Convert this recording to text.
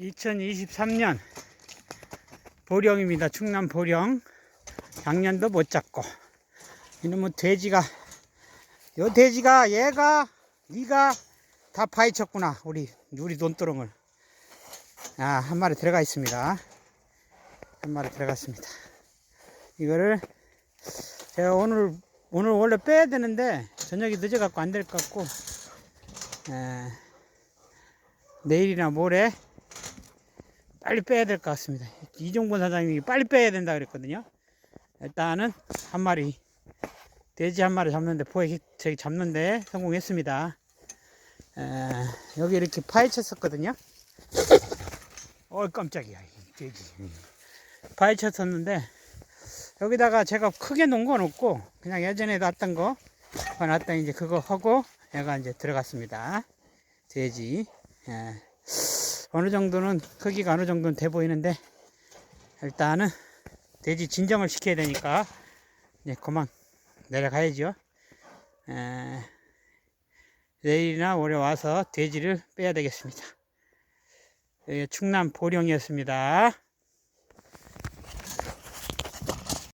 2023년 보령입니다. 충남 보령. 작년도 못 잡고. 이놈의 돼지가, 요 돼지가 얘가, 니가 다 파헤쳤구나. 우리, 우리 논두렁을. 아, 한 마리 들어가 있습니다. 한 마리 들어갔습니다. 이거를 제가 오늘, 오늘 원래 빼야 되는데 저녁이 늦어갖고 안 될 것 같고, 에, 내일이나 모레 빨리 빼야 될 것 같습니다. 이종권 사장님이 빨리 빼야 된다 그랬거든요. 일단은 한 마리 돼지 한 마리 잡는데 포획 저기 잡는데 성공했습니다. 에, 여기 이렇게 파헤쳤었거든요. 어 깜짝이야 이 돼지. 파헤쳤었는데 여기다가 제가 크게 놓은 건 없고 그냥 예전에 놨던 거 놨던 이제 그거 하고 얘가 이제 들어갔습니다. 돼지. 예. 어느 정도는 크기가 어느 정도는 돼 보이는데 일단은 돼지 진정을 시켜야 되니까 이제 그만 내려가야죠. 에, 내일이나 모레 와서 돼지를 빼야 되겠습니다. 예, 충남 보령이었습니다.